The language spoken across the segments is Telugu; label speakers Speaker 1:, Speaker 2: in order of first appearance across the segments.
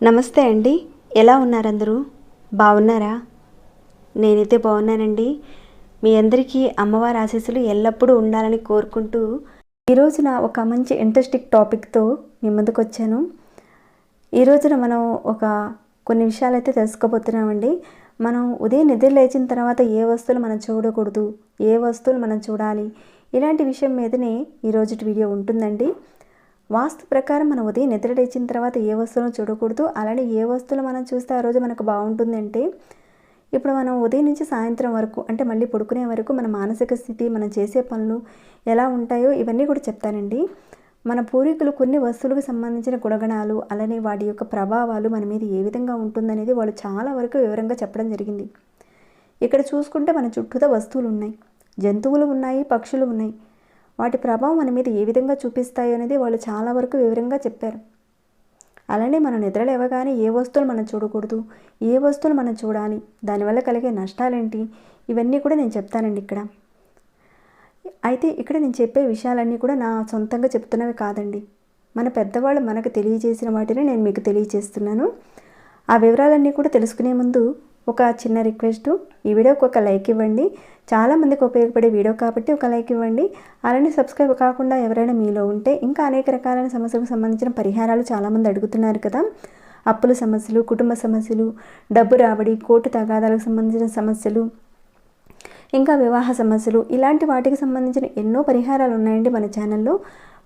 Speaker 1: నమస్తే అండి. ఎలా ఉన్నారు అందరూ బాగున్నారా? నేనైతే బాగున్నానండి. మీ అందరికీ అమ్మవారి ఆశీస్సులు ఎల్లప్పుడూ ఉండాలని కోరుకుంటూ ఈ రోజున ఒక మంచి ఇంట్రెస్టింగ్ టాపిక్తో మీ ముందుకు వచ్చాను. ఈ రోజున మనం ఒక కొన్ని విషయాలు అయితే తెలుసుకోబోతున్నామండి. మనం ఉదయం నిద్ర లేచిన తర్వాత ఏ వస్తువులు మనం చూడకూడదు ఏ వస్తువులు మనం చూడాలి? ఇలాంటి విషయం మీదనే ఈరోజు వీడియో ఉంటుందండి. వాస్తు ప్రకారం మనం ఉదయం నిద్ర లేచిన తర్వాత ఏ వస్తువులను చూడకూడదు అలానే ఏ వస్తువులు మనం చూస్తే ఆ రోజు మనకు బాగుంటుందంటే ఇప్పుడు మనం ఉదయం నుంచి సాయంత్రం వరకు అంటే మళ్ళీ పడుకునే వరకు మన మానసిక స్థితి మనం చేసే పనులు ఎలా ఉంటాయో ఇవన్నీ కూడా చెప్తానండి. మన పూర్వీకులు కొన్ని వస్తువులకు సంబంధించిన గుణగణాలు అలానే వాటి యొక్క ప్రభావాలు మన మీద ఏ విధంగా ఉంటుందనేది వాళ్ళు చాలా వరకు వివరంగా చెప్పడం జరిగింది. ఇక్కడ చూసుకుంటే మన చుట్టూత వస్తువులు ఉన్నాయి. జంతువులు ఉన్నాయి పక్షులు ఉన్నాయి. వాటి ప్రభావం మన మీద ఏ విధంగా చూపిస్తాయి అనేది వాళ్ళు చాలా వరకు వివరంగా చెప్పారు. అలానే మనం నిద్ర లేవగానే ఏ వస్తువులు మనం చూడకూడదు ఏ వస్తువులు మనం చూడాలి దానివల్ల కలిగే నష్టాలేంటి? ఇవన్నీ కూడా నేను చెప్తానండి ఇక్కడ. అయితే ఇక్కడ నేను చెప్పే విషయాలన్నీ కూడా నా సొంతంగా చెప్తున్నవి కాదండి. మన పెద్దవాళ్ళు మనకు తెలియజేసిన వాటిని నేను మీకు తెలియజేస్తున్నాను. ఆ వివరాలన్నీ కూడా తెలుసుకునే ముందు ఒక చిన్న రిక్వెస్ట్. ఈ వీడియోకి ఒక లైక్ ఇవ్వండి. చాలామందికి ఉపయోగపడే వీడియో కాబట్టి ఒక లైక్ ఇవ్వండి. అలానే సబ్స్క్రైబ్ కాకుండా ఎవరైనా మీలో ఉంటే ఇంకా అనేక రకాలైన సమస్యలకు సంబంధించిన పరిహారాలు చాలామంది అడుగుతున్నారు కదా. అప్పుల సమస్యలు కుటుంబ సమస్యలు డబ్బు రాబడి కోర్టు తగాదాలకు సంబంధించిన సమస్యలు ఇంకా వివాహ సమస్యలు ఇలాంటి వాటికి సంబంధించిన ఎన్నో పరిహారాలు ఉన్నాయండి మన ఛానల్లో.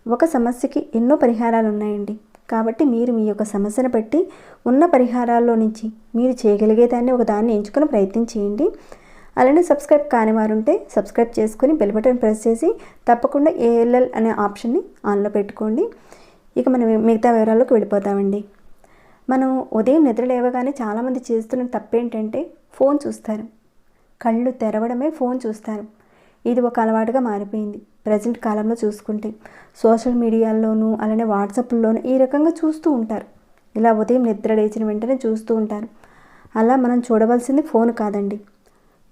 Speaker 1: ఒక సమస్యకి ఎన్నో పరిహారాలు ఉన్నాయండి. కాబట్టి మీరు మీ యొక్క సమస్యను బట్టి ఉన్న పరిహారాల్లో నుంచి మీరు చేయగలిగే దాన్ని ఒక దాన్ని ఎంచుకొని ప్రయత్నం చేయండి. అలానే సబ్స్క్రైబ్ కాని వారుంటే సబ్స్క్రైబ్ చేసుకుని బెల్ బటన్ ప్రెస్ చేసి తప్పకుండా ఏఎల్ఎల్ అనే ఆప్షన్ని ఆన్లో పెట్టుకోండి. ఇక మనం మిగతా వివరాల్లోకి వెళ్ళిపోతామండి. మనం ఉదయం నిద్ర లేవగానే చాలామంది చేస్తున్న తప్పేంటంటే ఫోన్ చూస్తారు. కళ్ళు తెరవడమే ఫోన్ చూస్తారు ఇది ఒక అలవాటుగా మారిపోయింది. ప్రజెంట్ కాలంలో చూసుకుంటే సోషల్ మీడియాల్లోనూ అలానే వాట్సాప్లోనూ ఈ రకంగా చూస్తూ ఉంటారు. ఇలా ఉదయం నిద్ర లేచిన వెంటనే చూస్తూ ఉంటారు. అలా మనం చూడవలసింది ఫోన్ కాదండి.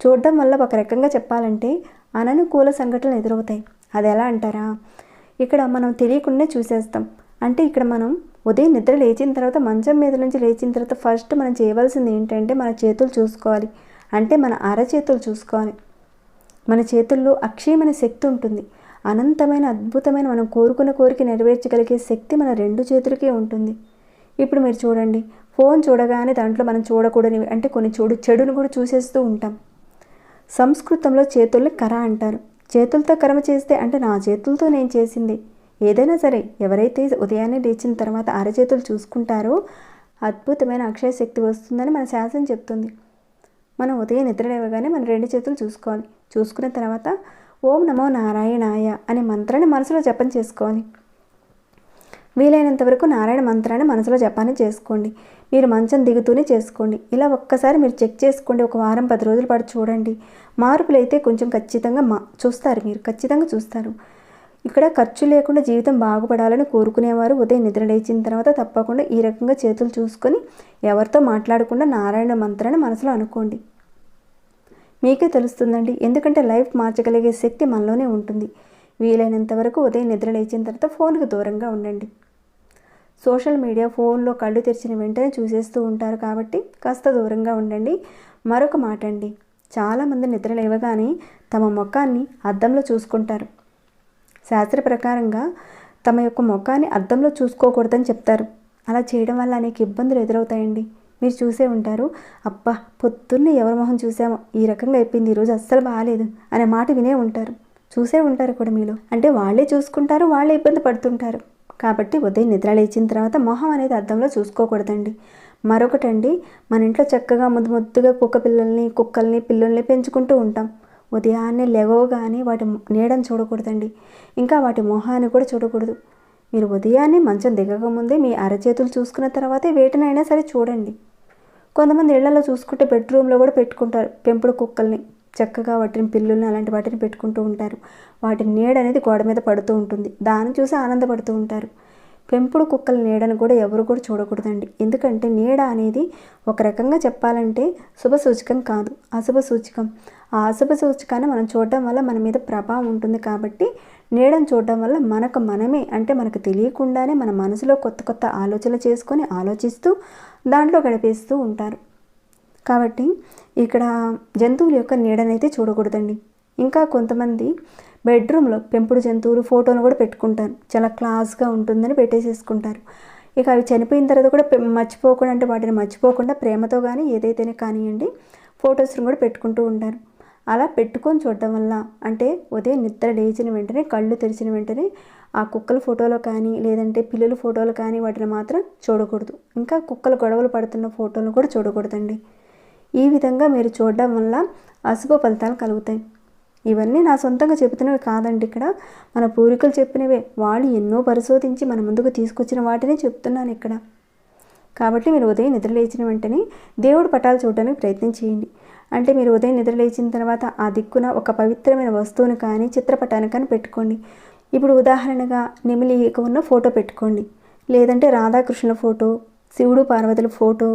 Speaker 1: చూడడం వల్ల ఒక రకంగా చెప్పాలంటే అననుకూల సంఘటనలు ఎదురవుతాయి. అది ఎలా అంటారా? ఇక్కడ మనం తెలియకుండానే చూసేస్తాం. అంటే ఇక్కడ మనం ఉదయం నిద్ర లేచిన తర్వాత మంచం మీద నుంచి లేచిన తర్వాత ఫస్ట్ మనం చేయవలసింది ఏంటంటే మన చేతులు చూసుకోవాలి. అంటే మన అరచేతులు చూసుకోవాలి. మన చేతుల్లో అక్షయమైన శక్తి ఉంటుంది. అనంతమైన అద్భుతమైన మనం కోరుకున్న కోరిక నెరవేర్చగలిగే శక్తి మన రెండు చేతులకే ఉంటుంది. ఇప్పుడు మీరు చూడండి ఫోన్ చూడగానే దాంట్లో మనం చూడకూడనివి అంటే కొన్ని చూడు చెడును కూడా చూసేస్తూ ఉంటాం. సంస్కృతంలో చేతుల్ని కర అంటారు. చేతులతో కర్మ చేస్తే అంటే నా చేతులతో నేను చేసింది. ఏదైనా సరే ఎవరైతే ఉదయాన్నే లేచిన తర్వాత అరచేతులు చూసుకుంటారో అద్భుతమైన అక్షయ శక్తి వస్తుందని మన శాసనం చెప్తుంది. మనం ఉదయం నిద్ర లేవగానే మన రెండు చేతులు చూసుకోవాలి. చూసుకున్న తర్వాత ఓం నమో నారాయణాయ అనే మంత్రాన్ని మనసులో జపం చేసుకోవాలి. వీలైనంత వరకు నారాయణ మంత్రాన్ని మనసులో జపాన్ని చేసుకోండి. మీరు మంచం దిగుతూనే చేసుకోండి. ఇలా ఒక్కసారి మీరు చెక్ చేసుకోండి. ఒక వారం పది రోజుల పాటు చూడండి. మార్పులు అయితే కొంచెం ఖచ్చితంగా మా చూస్తారు మీరు. ఖచ్చితంగా చూస్తారు. ఇక్కడ ఖర్చు లేకుండా జీవితం బాగుపడాలని కోరుకునేవారు. ఉదయం నిద్ర లేచిన తర్వాత తప్పకుండా ఈ రకంగా చేతులు చూసుకొని ఎవరితో మాట్లాడకుండా నారాయణ మంత్రాన్ని మనసులో అనుకోండి. మీకే తెలుస్తుందండి. ఎందుకంటే లైఫ్ మార్చగలిగే శక్తి మనలోనే ఉంటుంది. వీలైనంత వరకు ఉదయం నిద్ర లేచిన తర్వాత ఫోన్కు దూరంగా ఉండండి. సోషల్ మీడియా ఫోన్లో కళ్ళు తెరిచిన వెంటనే చూసేస్తూ ఉంటారు కాబట్టి కాస్త దూరంగా ఉండండి. మరొక మాట అండి చాలామంది నిద్ర లేవగానే తమ ముఖాన్ని అద్దంలో చూసుకుంటారు. శాస్త్ర ప్రకారంగా తమ యొక్క ముఖాన్ని అద్దంలో చూసుకోకూడదని చెప్తారు. అలా చేయడం వల్ల అనేక ఇబ్బందులు ఎదురవుతాయండి. మీరు చూసే ఉంటారు అబ్బా పొద్దున్నే ఎవరి మొహం చూసామో? ఈ రకంగా అయిపోయింది ఈరోజు అస్సలు బాగాలేదు అనే మాట వినే ఉంటారు. చూసే ఉంటారు కూడా మీలో. అంటే వాళ్ళే చూసుకుంటారు వాళ్ళే ఇబ్బంది పడుతుంటారు. కాబట్టి ఉదయం నిద్ర లేచిన తర్వాత మొహం అనేది అద్దంలో చూసుకోకూడదండి. మరొకటండి మన ఇంట్లో చక్కగా ముద్దు ముద్దుగా కుక్క పిల్లల్ని కుక్కల్ని పిల్లల్ని పెంచుకుంటూ ఉంటాం. ఉదయాన్నే లెగవగానే వాటి నీడని చూడకూడదండి. ఇంకా వాటి మొహాన్ని కూడా చూడకూడదు. మీరు ఉదయాన్నే మంచం దిగక ముందే మీ అరచేతులు చూసుకున్న తర్వాతే వేటినైనా సరే చూడండి. కొంతమంది ఇళ్ళలో చూసుకుంటే బెడ్రూమ్లో కూడా పెట్టుకుంటారు. పెంపుడు కుక్కల్ని చక్కగా వాటిని పిల్లుల్ని అలాంటి వాటిని పెట్టుకుంటూ ఉంటారు. వాటి నీడ అనేది గోడ మీద పడుతూ ఉంటుంది. దాన్ని చూసి ఆనందపడుతూ ఉంటారు. పెంపుడు కుక్కల నీడను కూడా ఎవరు కూడా చూడకూడదండి. ఎందుకంటే నీడ అనేది ఒక రకంగా చెప్పాలంటే శుభ సూచకం కాదు. అశుభ సూచకం ఆ అశుభ సూచికాన్ని మనం చూడటం వల్ల మన మీద ప్రభావం ఉంటుంది కాబట్టి నీడను చూడటం వల్ల మనకు మనమే అంటే మనకు తెలియకుండానే మన మనసులో కొత్త కొత్త ఆలోచనలు చేసుకొని ఆలోచిస్తూ దాంట్లో గడిపేస్తూ ఉంటారు. కాబట్టి ఇక్కడ జంతువుల యొక్క నీడనైతే చూడకూడదండి. ఇంకా కొంతమంది బెడ్రూమ్లో పెంపుడు జంతువులు ఫోటోలు కూడా పెట్టుకుంటారు. చాలా క్లాస్గా ఉంటుందని పెట్టేసేసుకుంటారు. ఇక అవి చనిపోయిన తర్వాత కూడా మర్చిపోకుండా అంటే వాటిని మర్చిపోకుండా ప్రేమతో కానీ ఏదైతేనే కానివ్వండి ఫొటోస్ని కూడా పెట్టుకుంటూ ఉంటారు. అలా పెట్టుకొని చూడడం వల్ల అంటే ఉదయం నిద్ర లేచిన వెంటనే కళ్ళు తెరిచిన వెంటనే ఆ కుక్కల ఫోటోలో కానీ లేదంటే పిల్లల ఫోటోలు కానీ వాటిని మాత్రం చూడకూడదు. ఇంకా కుక్కలు గొడవలు పడుతున్న ఫోటోలు కూడా చూడకూడదండి. ఈ విధంగా మీరు చూడడం వల్ల అశుభ ఫలితాలు కలుగుతాయి. ఇవన్నీ నా సొంతంగా చెబుతున్నవి కాదండి ఇక్కడ. మన పూర్వీకులు చెప్పినవే. వాళ్ళు ఎన్నో పరిశోధించి మన ముందుకు తీసుకొచ్చిన వాటినే చెప్తున్నాను ఇక్కడ. కాబట్టి మీరు ఉదయం నిద్ర లేచిన వెంటనే దేవుడు పటాలు చూడడానికి ప్రయత్నం చేయండి. అంటే మీరు ఉదయం నిద్ర లేచిన తర్వాత ఆ దిక్కున ఒక పవిత్రమైన వస్తువును కానీ చిత్రపటాన్ని కానీ పెట్టుకోండి. ఇప్పుడు ఉదాహరణగా నెమిలి ఈక ఉన్న ఫోటో పెట్టుకోండి. లేదంటే రాధాకృష్ణుల ఫోటో శివుడు పార్వతుల ఫోటో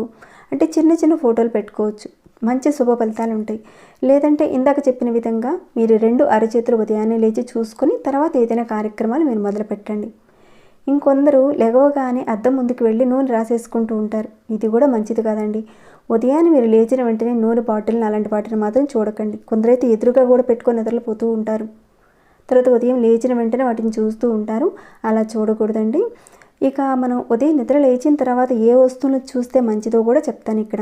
Speaker 1: అంటే చిన్న చిన్న ఫోటోలు పెట్టుకోవచ్చు. మంచి శుభ ఫలితాలు ఉంటాయి. లేదంటే ఇందాక చెప్పిన విధంగా మీరు రెండు అరచేతులు ఉదయాన్నే లేచి చూసుకొని తర్వాత ఏదైనా కార్యక్రమాలు మీరు మొదలు పెట్టండి ఇంకొందరు లెగవగానే అద్దం ముందుకు వెళ్ళి నూనె రాసేసుకుంటూ ఉంటారు. ఇది కూడా మంచిది కాదండి. ఉదయాన్నే మీరు లేచిన వెంటనే నూనె బాటిల్ని అలాంటి వాటిని మాత్రం చూడకండి. కొందరైతే ఎదురుగా కూడా పెట్టుకొని నిద్రపోతూ ఉంటారు. తర్వాత ఉదయం లేచిన వెంటనే వాటిని చూస్తూ ఉంటారు. అలా చూడకూడదండి. ఇక మనం ఉదయం నిద్ర లేచిన తర్వాత ఏ వస్తువులను చూస్తే మంచిదో కూడా చెప్తాను ఇక్కడ.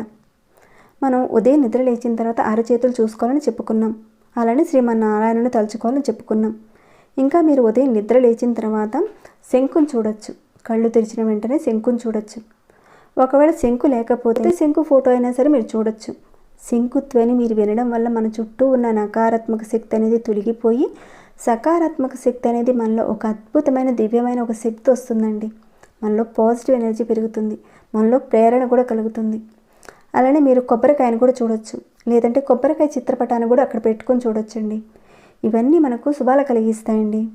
Speaker 1: మనం ఉదయం నిద్ర లేచిన తర్వాత అరచేతులు చూసుకోవాలని చెప్పుకున్నాం. అలానే శ్రీమన్నారాయణను తలుచుకోవాలని చెప్పుకున్నాం. ఇంకా మీరు ఉదయం నిద్ర లేచిన తర్వాత శంకుని చూడొచ్చు. కళ్ళు తెరిచిన వెంటనే శంకుని చూడొచ్చు. ఒకవేళ శంకు లేకపోతే శంకు ఫోటో అయినా సరే మీరు చూడొచ్చు. శంకుత్వని మీరు వినడం వల్ల మన చుట్టూ ఉన్న నకారాత్మక శక్తి అనేది తొలగిపోయి సకారాత్మక శక్తి అనేది మనలో ఒక అద్భుతమైన దివ్యమైన ఒక శక్తి వస్తుందండి. మనలో పాజిటివ్ ఎనర్జీ పెరుగుతుంది. మనలో ప్రేరణ కూడా కలుగుతుంది. అలానే మీరు కొబ్బరికాయను కూడా చూడొచ్చు. లేదంటే కొబ్బరికాయ చిత్రపటాన్ని కూడా అక్కడ పెట్టుకొని చూడొచ్చండి. ఇవన్నీ మనకు శుభాలు కలిగిస్తాయండి.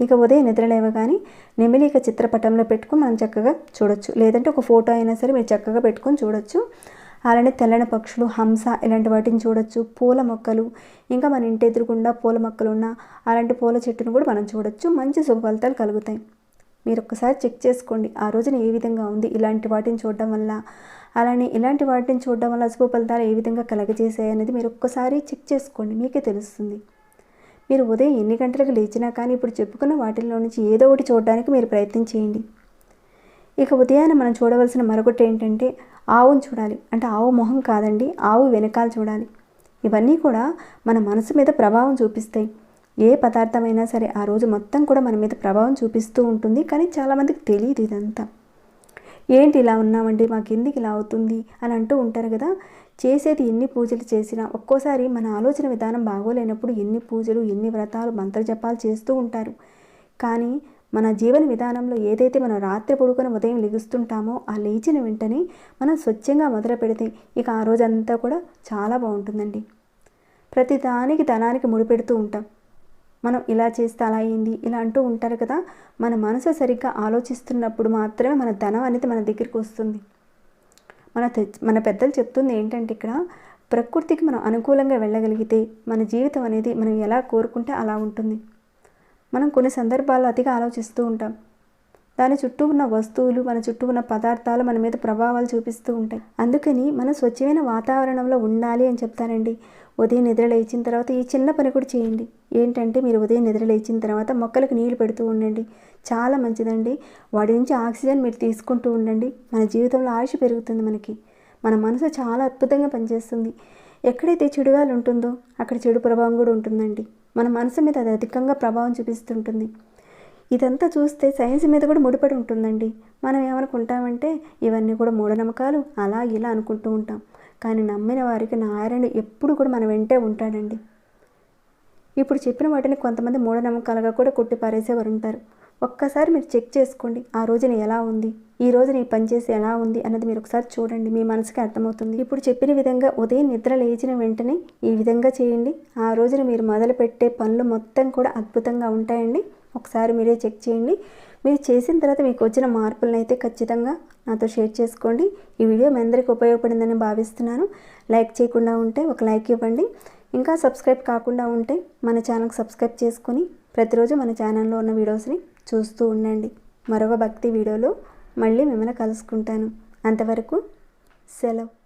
Speaker 1: ఇక ఉదయం నిద్ర లేవగానే నెమిలిక చిత్రపటంలో పెట్టుకుని మనం చక్కగా చూడొచ్చు. లేదంటే ఒక ఫోటో అయినా సరే మీరు చక్కగా పెట్టుకొని చూడొచ్చు. అలానే తెల్లని పక్షులు హంస ఇలాంటి వాటిని చూడొచ్చు. పూల మొక్కలు ఇంకా మన ఇంటి ఎదురుగుండా పూల మొక్కలు ఉన్న అలాంటి పూల చెట్టును కూడా మనం చూడొచ్చు. మంచి శుభ ఫలితాలు కలుగుతాయి. మీరు ఒక్కసారి చెక్ చేసుకోండి. ఆ రోజున ఏ విధంగా ఉంది? ఇలాంటి వాటిని చూడడం వల్ల అలానే ఇలాంటి వాటిని చూడడం వల్ల శుభ ఫలితాలు ఏ విధంగా కలగజేసాయి అనేది మీరు ఒక్కసారి చెక్ చేసుకోండి. మీకే తెలుస్తుంది. మీరు ఉదయం ఎన్ని గంటలకు లేచినా కానీ ఇప్పుడు చెప్పుకున్న వాటిల్లో నుంచి ఏదో ఒకటి చూడడానికి మీరు ప్రయత్నం చేయండి. ఇక ఉదయాన్నే మనం చూడవలసిన మరొకటి ఏంటంటే ఆవును చూడాలి. అంటే ఆవు మొహం కాదండి ఆవు వెనకాల చూడాలి. ఇవన్నీ కూడా మన మనసు మీద ప్రభావం చూపిస్తాయి. ఏ పదార్థమైనా సరే ఆ రోజు మొత్తం కూడా మన మీద ప్రభావం చూపిస్తూ ఉంటుంది. కానీ చాలామందికి తెలియదు ఇదంతా. ఏంటి ఇలా ఉన్నామండి మాకు ఎందుకు ఇలా అవుతుంది? అని అంటూ ఉంటారు కదా. చేసేది ఎన్ని పూజలు చేసినా ఒక్కోసారి మన ఆలోచన విధానం బాగోలేనప్పుడు ఎన్ని పూజలు ఎన్ని వ్రతాలు మంత్రజపాలు చేస్తూ ఉంటారు. కానీ మన జీవన విధానంలో ఏదైతే మనం రాత్రి పడుకొని ఉదయం లెగుస్తుంటామో ఆ లేచిన వెంటనే మనం స్వచ్ఛంగా మొదలు పెడితే ఇక ఆ రోజంతా కూడా చాలా బాగుంటుందండి. ప్రతి దానికి ధనానికి ముడిపెడుతూ ఉంటాం. మనం ఇలా చేస్తే అలా అయింది ఇలా అంటూ ఉంటారు కదా. మన మనసు సరిగ్గా ఆలోచిస్తున్నప్పుడు మాత్రమే మన ధనం అనేది మన దగ్గరికి వస్తుంది. మన మన పెద్దలు చెప్తుంది ఏంటంటే ఇక్కడ ప్రకృతికి మనం అనుకూలంగా వెళ్ళగలిగితే మన జీవితం అనేది మనం ఎలా కోరుకుంటే అలా ఉంటుంది. మనం కొన్ని సందర్భాల్లో అతిగా ఆలోచిస్తూ ఉంటాం. దాని చుట్టూ ఉన్న వస్తువులు మన చుట్టూ ఉన్న పదార్థాలు మన మీద ప్రభావాలు చూపిస్తూ ఉంటాయి. అందుకని మనం స్వచ్ఛమైన వాతావరణంలో ఉండాలి అని చెప్తానండి. ఉదయం నిద్ర లేచిన తర్వాత ఈ చిన్న పని కూడా చేయండి. ఏంటంటే మీరు ఉదయం నిద్ర లేచిన తర్వాత మొక్కలకు నీళ్ళు పెడుతూ ఉండండి. చాలా మంచిదండి. వాటి నుంచి ఆక్సిజన్ మీరు తీసుకుంటూ ఉండండి. మన జీవితంలో ఆయుష్ పెరుగుతుంది మనకి. మన మనసు చాలా అద్భుతంగా పనిచేస్తుంది. ఎక్కడైతే చెడుగాలు ఉంటుందో అక్కడ చెడు ప్రభావం కూడా ఉంటుందండి. మన మనసు మీద అది అధికంగా ప్రభావం చూపిస్తుంటుంది. ఇదంతా చూస్తే సైన్స్ మీద కూడా ముడిపడి ఉంటుందండి. మనం ఏమనుకుంటామంటే ఇవన్నీ కూడా మూఢనమ్మకాలు అలా ఇలా అనుకుంటూ ఉంటాం. కానీ నమ్మిన వారికి నారాయణ ఎప్పుడు కూడా మన వెంటే ఉంటాడండి. ఇప్పుడు చెప్పిన వాటిని కొంతమంది మూఢనమ్మకాలుగా కూడా కొట్టి పారేసేవారు ఉంటారు. ఒక్కసారి మీరు చెక్ చేసుకోండి ఆ రోజున ఎలా ఉంది ఈ రోజున ఈ పనిచేసి ఎలా ఉంది అన్నది మీరు ఒకసారి చూడండి మీ మనసుకి అర్థమవుతుంది. ఇప్పుడు చెప్పిన విధంగా ఉదయం నిద్ర లేచిన వెంటనే ఈ విధంగా చేయండి. ఆ రోజున మీరు మొదలుపెట్టే పనులు మొత్తం కూడా అద్భుతంగా ఉంటాయండి. ఒకసారి మీరే చెక్ చేయండి. మీరు చేసిన తర్వాత మీకు వచ్చిన మార్పులను అయితే ఖచ్చితంగా నాతో షేర్ చేసుకోండి. ఈ వీడియో మీ అందరికీ ఉపయోగపడిందని భావిస్తున్నాను. లైక్ చేయకుండా ఉంటే ఒక లైక్ ఇవ్వండి. ఇంకా సబ్స్క్రైబ్ కాకుండా ఉంటే మన ఛానల్కి సబ్స్క్రైబ్ చేసుకొని ప్రతిరోజు మన ఛానల్లో ఉన్న వీడియోస్ని చూస్తూ ఉండండి. మరొక భక్తి వీడియోలో మళ్ళీ మిమ్మల్ని కలుసుకుంటాను. అంతవరకు సెలవు.